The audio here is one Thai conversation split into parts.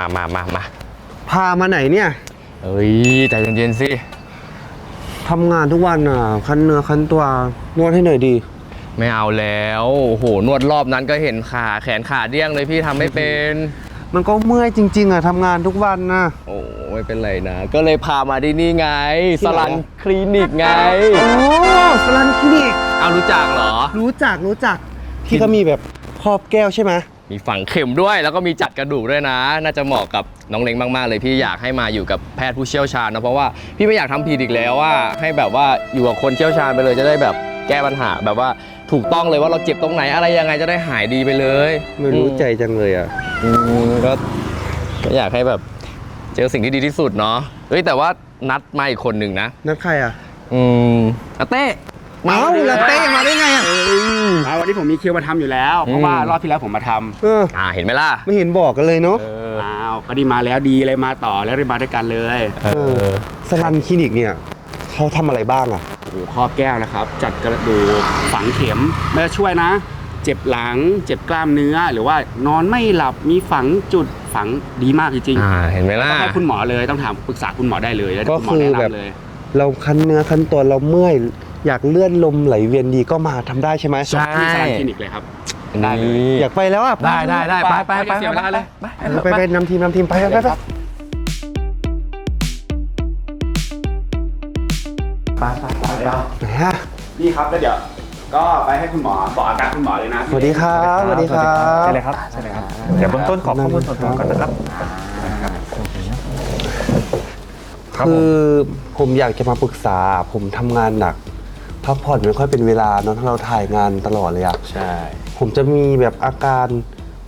มามามามามามาพามาไหนเนี่ยเอ้ยใจเย็นๆสิทำงานทุกวันอะ คันเนื้อคันตัวนวดให้หน่อยดี ไม่เอาแล้วโอ้โหนวดรอบนั้นก็เห็นขาแขนขาเดี้ยงเลยพี่ทำไม่เป็นมันก็เมื่อยจริง ๆอะทำงานทุกวันนะโอ้ไม่เป็นไรนะ ก็เลยพามาที่นี่ไงที่สไหนลันคลินิกไง โอ้สลันคลินิกเอารู้จักเหรอ รู้จักรู้จักที่เขามีแบบครอบแก้วใช่ไหม มีฝังเข็มด้วย แล้วก็มีจัดกระดูกด้วยนะ น่าจะเหมาะกับน้องเล้งมาก ๆ เลยพี่อยากให้มาอยู่กับแพทย์ผู้เชี่ยวชาญนะเพราะว่าพี่ไม่อยากทำผิดอีกแล้วว่าให้แบบว่าอยู่กับคนเชี่ยวชาญไปเลยจะได้แบบแก้ปัญหาแบบว่าถูกต้องเลยว่าเราเจ็บตรงไหนอะไรยังไงจะได้หายดีไปเลยไม่รู้ใจจังเลยอะอืมก็ก็อยากให้แบบเจอสิ่งที่ดีที่สุดเนาะเฮ้ยแต่ว่านัดมาอีกคนหนึ่งนะ นัดใครอะ อืมอาเต้ เอ้าลาเต้มาได้ไงอะอ่าวันนี้ผมมีคิวมาทำอยู่แล้ว เพราะว่ารอบที่แล้วผมมาทำเอออ่าเห็นไหมล่ะไม่เห็นบอกกันเลยเนาะเอออ้าวก็ดีมาแล้วดีเลยมาต่อแล้วได้มาด้วยกันเลยเออสลันคลินิกเนี่ยเขาทำอะไรบ้างอะโอ้โหครอบแก้วนะครับ จัดกระดูกฝังเข็มไม่ได้ช่วยนะ เจ็บหลัง เจ็บกล้ามเนื้อ หรือว่านอนไม่หลับมีฝังจุดฝังดีมากจริงอ่าเห็นไหมๆล่ะ ต้องให้คุณหมอเลยต้องถามปรึกษาคุณหมอได้เลยแล้วก็คุณหมอคือแนะแบบ นำเลย เราคันเนื้อคันตัวเราเมื่อย อยากเลื่อนลมไหลเวียนดีก็มาทำได้ใช่ไหมใช่ ที่สถานคลินิกเลยครับ ได้เลยนี่อยากไปแล้วอะได้ได้ได้ไปไปไปเสียเวลาเลย ไปเออไปไปนำทีมนำทีมไปไปไปไปครับไหนฮะนี่ครับแล้วเดี๋ยว ก็ไปให้คุณหมอบอกอาการคุณหมอเลยนะสวัสดีครับสวัสดีครับ ใช่เลยครับใช่เลยครับ เดี๋ยวเบื้องต้นขอข้อมูลส่วนตัวก่อนนะครับ ครับคือผมอยากจะมาปรึกษาผมทำงานหนัก พักผ่อนไม่ค่อยเป็นเวลาเนอะถ้าเราถ่ายงานตลอดเลยอะใช่ ผมจะมีแบบอาการ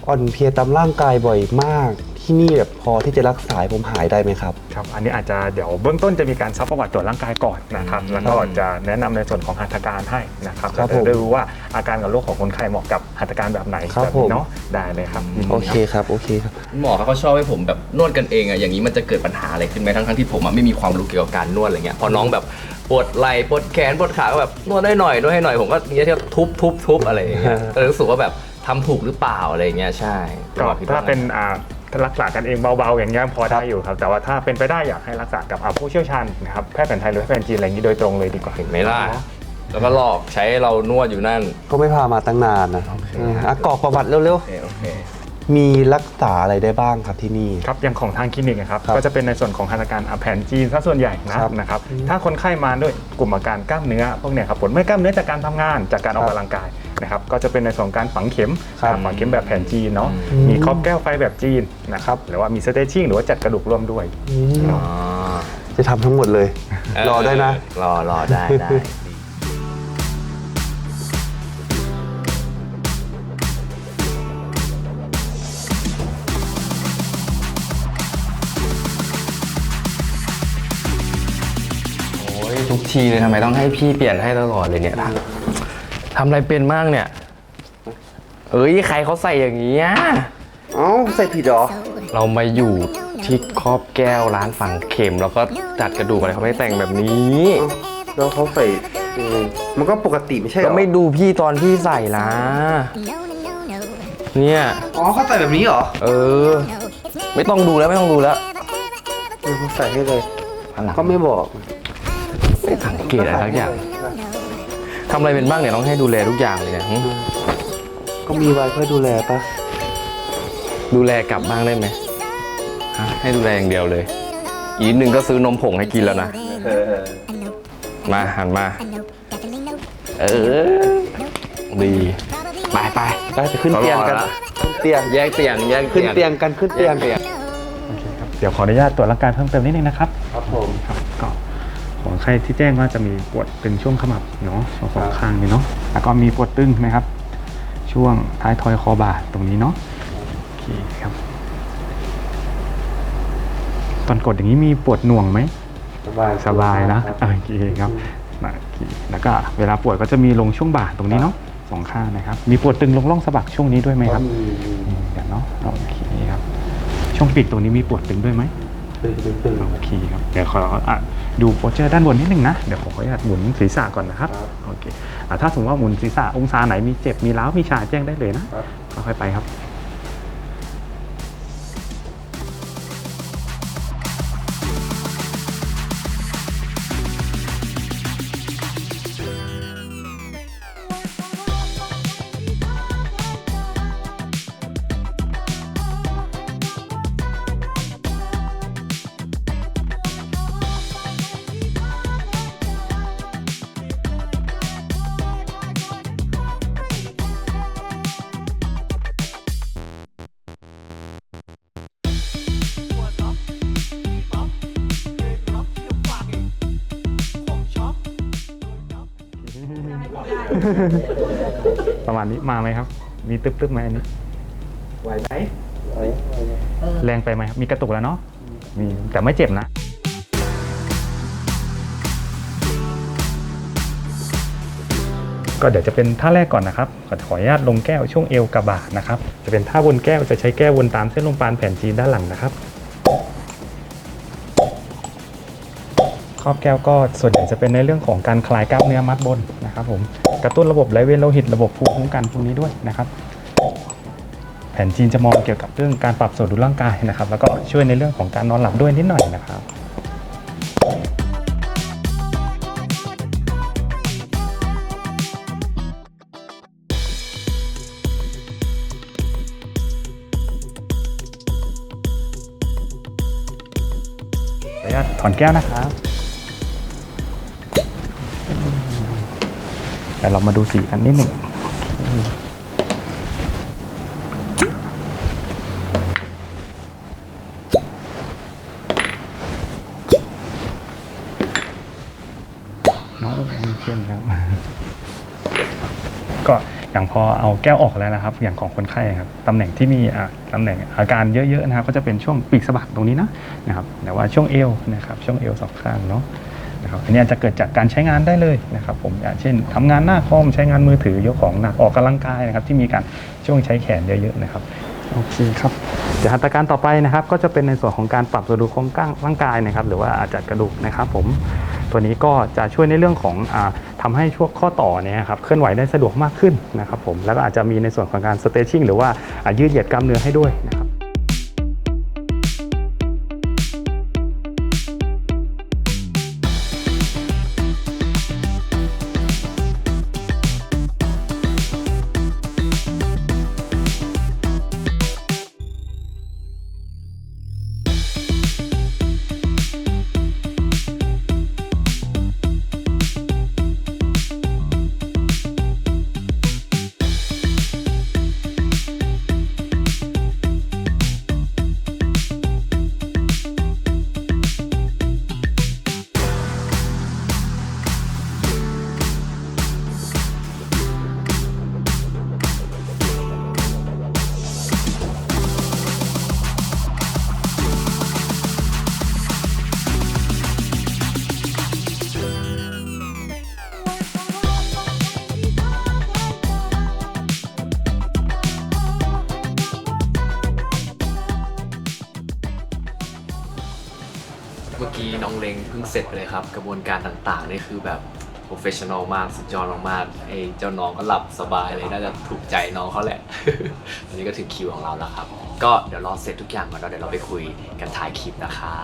อ่อนเพลียตามร่างกายบ่อยมาก ที่นี่แบบพอที่จะรักษาให้ผมหายได้ไหมครับ ครับ อันนี้อาจจะเดี๋ยวเบื้องต้นจะมีการซักประวัติตรวจร่างกายก่อนนะครับ แล้วก็จะแนะนำในส่วนของหัตถการให้นะครับครับจะได้รู้ว่าอาการกับโรคของคนไข้เหมาะกับหัตถการแบบไหนครับแบบผม นี้เนาะ ได้เลยครับยินดีโอเคครับโอเคครับ หมอเขาก็ชอบให้ผมแบบนวดกันเองอะอย่างนี้มันจะเกิดปัญหาอะไรขึ้นไหมทั้งทั้งๆที่ผมอะไม่มีความรู้เกี่ยวกับการนวดอะไรเงี้ยพอน้องแบบ ปวดไหล่ปวดแขนปวดขาก็แบบนวดได้หน่อยนวดให้หน่อยผมก็เนี้ยที่ทุบทุบทุบอะไรอย่างเงี้ยก็เลยรู้สึกว่าแบบทำถูกหรือเปล่าอะไรอย่างเงี้ยใช่ก็หมอคิดว่ถ้าไงเป็นอ่าถ้ารักษากันเองเบาๆอย่างเงี้ยพอได้อยู่ครับ แต่ว่าถ้าเป็นไปได้อยากให้รักษากับอ่าผู้เชี่ยวชาญนะครับแพทย์แผนไทยหรือแพทย์แผนจีนอะไรอย่างนี้โดยตรงเลยดีกว่าเห็นไหมล่ะแล้วก็หลอกใช้เรานวดอยู่นั่น ก็ไม่พามาตั้งนานนะเอออะกรอกประวัติเร็วโอเคโอเคๆ มีรักษาอะไรได้บ้างครับที่นี่ ครับอย่างของทางคลินิกนะครับครับก็จะเป็นในส่วนของหัตถการอะแผนจีนซะส่วนใหญ่นะครับนะครับถ้าคนไข้มาด้วยกลุ่มอาการกล้ามเนื้อพวกเนี้ยครับผลไม่กล้ามเนื้อจากการทำงานจากการออกครับกำลังกายนะครับก็จะเป็นในส่วนของการฝังเข็มครับอ่าฝังเข็มแบบแผนจีนเนาะอืมมีครอบแก้วไฟแบบจีนนะครับหรือว่ามีสเตชชิ่งหรือว่าจัดกระดูกร่วมด้วยอืมอ๋อจะทำทั้งหมดเลย รอได้นะ รอรอได้ได้ ยทุกทีเลยทำไมต้องให้พี่เปลี่ยนให้ตลอดเลยเนี่ยทำทำอะไรเป็นมากเนี่ย เอ้ยใครเขาใส่อย่างนี้ยเอ้าใส่ผิดเหรอเรามาอยู่ที่ครอบแก้วร้านฝังเข็ม แล้วก็จัดกระดูกอะไรเขาไม่แต่งแบบนี้แล้วเขาใส่เออมันก็ปกติไม่ใช่เหรก็อไม่ดูพี่ตอนพี่ใส่ละเนี่ย อ๋อเขาใส่แบบนี้เหรอเออ ไม่ต้องดูแล้วไม่ต้องดูแล้ว เออเขาใส่ให้เลยอันหลัง ก็ไม่บอกไม่ สังเกตอะไรทักอย่างทำอะไรเป็นบ้างเนี่ยต้องให้ดูแลทุกอย่างเลยเนี่ยหึก็มีไว้เพื่อดูแลปะดูแลกลับบ้างได้ไหมฮะให้ดูแลอย่างเดียวเลย อีกนิดนึงก็ซื้อนมผงให้กินแล้วนะมาหันมา เออ ดี ไปไปไปไปขึ้นเตียงกันรอละขึ้นเตียง แยกเตียง แยกขึ้นเตียงกัน ขึ้นเตียงแกเตียงโอเคครับเดี๋ยวขออนุญาตตรวจร่างกายเพิ่มเติมนิดนึงนะครับ ครับผมครับก็ ของใครที่แจ้งว่าจะมีปวดเป็นช่วงขมับเนาะช่วงสองข้างนี่เนาะแล้วก็มีปวดตึงนะครับ ช่วงท้ายทอยคอบ่าตรงนี้เนาะโอเคครับตอนกดอย่างนี้มีปวดหน่วงไหมสบายสบายนะโอเคครับโอเคแล้วก็เวลาปวดก็จะมีลงช่วงบ่าตรงนี้เนาะสองข้างนะครับ มีปวดตึงลงร่องสะบักช่วงนี้ด้วยไหมคครัรับบมีมีนี่เดี๋ยวเนาะโอเคครับ ช่วงปีกตรงนี้มีปวดตึงด้วยไหมตึงตึงตึงโอเคครับเดี๋ยวขออะ ดูโพสเจอร์ด้านบนนิดนึงนะ เดี๋ยวผมขออนุญาตหมุนศีรษะก่อนนะครับครับโอเคอะถ้าสมมติว่าหมุนศีรษะองศาไหนมีเจ็บมีร้าวมีชาแจ้งได้เลยนะครับค่อยๆไปครับ ประมาณนี้มาไหมครับ มีตึ๊บตึ๊บไหมอันนี้ ไหวไหมแรงไปไหมครับมีกระตุกแล้วเนาะมีแต่ไม่เจ็บนะก็เดี๋ยวจะเป็นท่าแรกก่อนนะครับขอขออนุญาตลงแก้วช่วงเอวกระบานะครับ จะเป็นท่าวนแก้วจะใช้แก้ววนตามเส้นลมปานแผ่นจีนด้านหลังนะครับ ครอบแก้วก็ส่วนใหญ่จะเป็นในเรื่องของการคลายกล้ามเนื้อมัดบนนะครับผมกระตุ้นระบบไหลเวียนโลหิตระบบภูมิคุ้มกันพวกนี้ด้วยนะครับ แผนจีนจะมองเกี่ยวกับเรื่องการปรับสมดุลร่างกายนะครับ แล้วก็ช่วยในเรื่องของการนอนหลับด้วยนิดหน่อยนะครับขออนุญาตถอนแก้วนะครับ แต่เรามาดูสีกันนิดหนึ่งน้องเช่นครับก็อย่างพอเอาแก้วออกแล้วนะครับ อย่างของคนไข้ครับตำแหน่งที่มีตำแหน่งอาการเยอะๆนะครับ ก็จะเป็นช่วงปีกสะบักตรงนี้นะนะครับแต่ว่าช่วงเอวนะครับช่วงเอวสองข้างเนาะ นะครับอันนี้อาจจะเกิดจากการใช้งานได้เลยนะครับผมอย่างเช่นทำงานหน้าคอมใช้งานมือถือยกของหนักออกกำลังกายนะครับที่มีการช่วงใช้แขนเยอะๆนะครับโอเคครับเดี๋ยวหัตถการต่อไปนะครับก็จะเป็นในส่วนของการปรับสมดุลโครงร่างร่างกายนะครับหรือว่าอาจจะกระดูกนะครับผมตัวนี้ก็จะช่วยในเรื่องของอาทำให้ช่วงข้อต่อเนี่ยครับเคลื่อนไหวได้สะดวกมากขึ้นนะครับผมแล้วก็อาจจะมีในส่วนของการสเตชิ่งหรือว่าอ่ายืดเหยียดกล้ามเนื้อให้ด้วยนะครับ เมื่อกี้น้องเล้งเพิ่งเสร็จไปเลยครับ กระบวนการต่างๆนี่คือแบบโปรเฟชชั่นอลมาก สุดยอดมากๆไอ้เจ้าน้องก็หลับสบายเลยน่าจะถูกใจน้องเขาแหละตอนนี้ก็ถึงคิวของเราแล้วครับ ก็เดี๋ยวรอเสร็จทุกอย่างก่อนแล้วเดี๋ยวเราไปคุยกันถ่ายคลิปนะคะ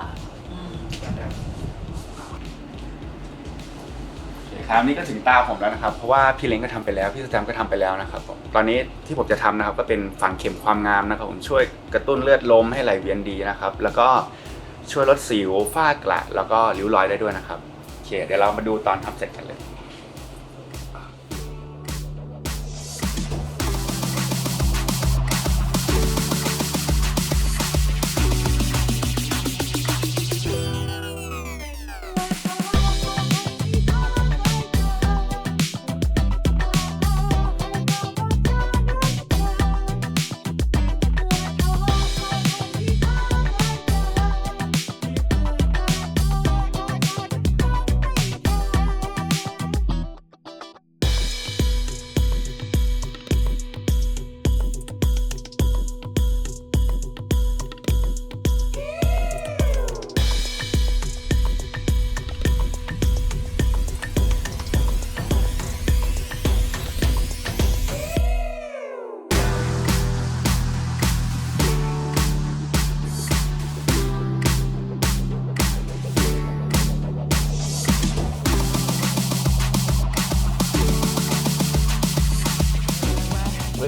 โอเคครับนี่ก็ถึงตาผมแล้วนะครับ เพราะว่าพี่เล้งก็ทำไปแล้วพี่สแตมก็ทำไปแล้วนะครับผมตอนนี้ที่ผมจะทำนะครับก็เป็นฝังเข็มความงามนะครับผมช่วยกระตุ้นเลือดลมให้ไหลเวียนดีนะครับ แล้วก็ ช่วยลดสิวฝ้ากระแล้วก็ริ้วรอยได้ด้วยนะครับโอเคเดี๋ยวเรามาดูตอนทำเสร็จกันเลย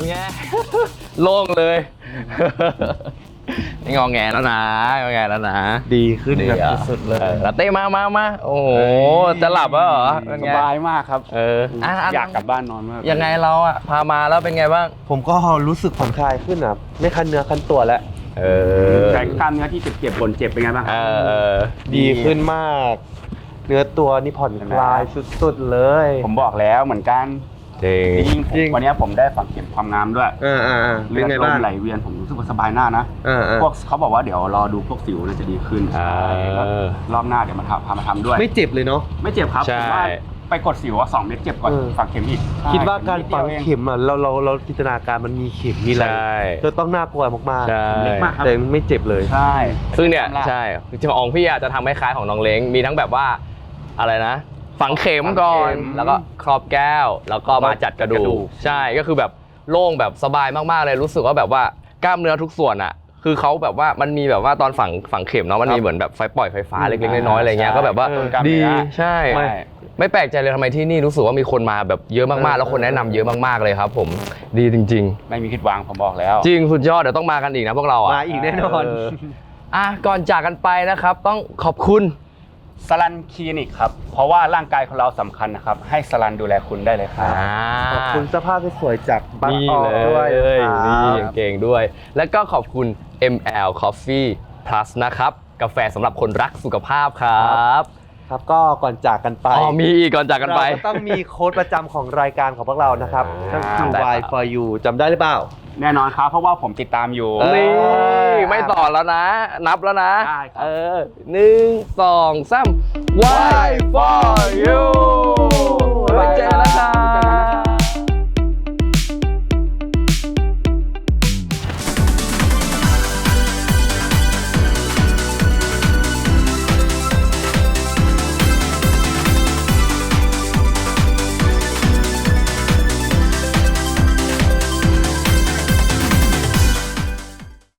เป็นไง โล่งเลยไม่งอแงแล้วนะงอแงแล้วนะ ดีขึ้นแบบอะสุดๆเลยออลาเต้มามามาโอ้โหจะหลับแล้วเหรอเป็นสไงบายมากครับ เอออะะอยากกลับบ้านนอนมาก ยังไงเราอะพามาแล้วเป็นไงบ้าง ผมก็รู้สึกผ่อนคลายขึ้นอะไม่คันเนื้อคันตัวแล้วเอแต่กล้ามเนื้อที่เจ็บๆบนเจ็บเป็นไงบ้างเออดีขึ้นมาก เนื้อตัวนี่ผ่อนคลายสุดๆเลย ผมบอกแล้วเหมือนกัน จริงจริงๆผมจริง วันนี้ผมได้ฝังเข็มความงามด้วยอ่าอ่าอ่าเป็เลืนอดไงลบ้าง มไหลเวียนผมรู้สึกว่าสบายหน้านะอ่าอ่า พวกเขาบอกว่าเดี๋ยวรอดูพวกสิวน่าจะดีขึ้นอ่าก็รอบหน้าเดี๋ยวมาทำพามาทำด้วย ไม่เจ็บเลยเนาะ ไม่เจ็บครับใช่ ผมว่าไปกดสิวอะสองเม็ดเจ็บกว่าเออ ฝังเข็มอีกคิดว่าการฝังนิดดียวองเข็มอะเราเราเราจินตนาการมันมีเข็มมีอะไรใช่จะต้องน่ากลัวมากใช่เล็กมากครับแต่ไม่เจ็บเลย ใช่ ซึ่งเนี่ยทำละใช่จริงๆของพี่อาจจะทำให้คล้ายของน้องเล้งมีทั้งแบบว่าอะไรนะ ฝังเข็มก่อนฝังเข็มแล้วก็ครอบแก้ว แล้วก็มาจัดกระดูกระดูกกใช่ก็คือแบบโล่งแบบสบายมากๆเลยรู้สึกว่าแบบว่ากล้ามเนื้อทุกส่วนอะ คือเขาแบบว่ามันมีแบบว่าตอนฝังฝังเข็มเนาะมันมีเหมือนแบบไฟปล่อยไฟฟ้าเล็กๆน้อยๆอะไรเงี้ยก็แบบว่า เออกล้ามดีเนื้อใช่ ไม่ ไม่แปลกใจเลยทำไมที่นี่รู้สึกว่ามีคนมาแบบเยอะมากๆ แล้วคนแนะนำเยอะมากๆเลยครับ ผมดีจริง ไม่มีผิดหวังผมบอกแล้ว ๆ จริงสุดยอดเดี๋ยวต้องมากันอีกนะพวกเราอะมาอีกแน่นอน เอะก่อนจากกันไปนะครับ ต้องขอบคุณ สลันคลินิกครับ เพราะว่าร่างกายของเราสำคัญนะครับ ให้สลันดูแลคุณได้เลยครับขอบคุณเสภาพที่สวยจากบัตนี่ออกเลด้วยยครับนี่เก่งด้วย แล้วก็ขอบคุณ ML Coffee Plus นะครับ กาแฟสำหรับคนรักสุขภาพครับ ครับก็ก่อนจากกันไปอ๋อมีอีกก่อนจากกันไป เราต้องมีโค้ดประจำของรายการของพวกเรานะครับอ่านั่นคือ ได้ครับ Y for you จำได้หรือเปล่า แน่นอนครับ เพราะว่าผมติดตามอยู่ เออ นี่ไม่ต่อแล้วนะ นับแล้วนะ ได้ครับ เออหนึ่งสองสาม Why for you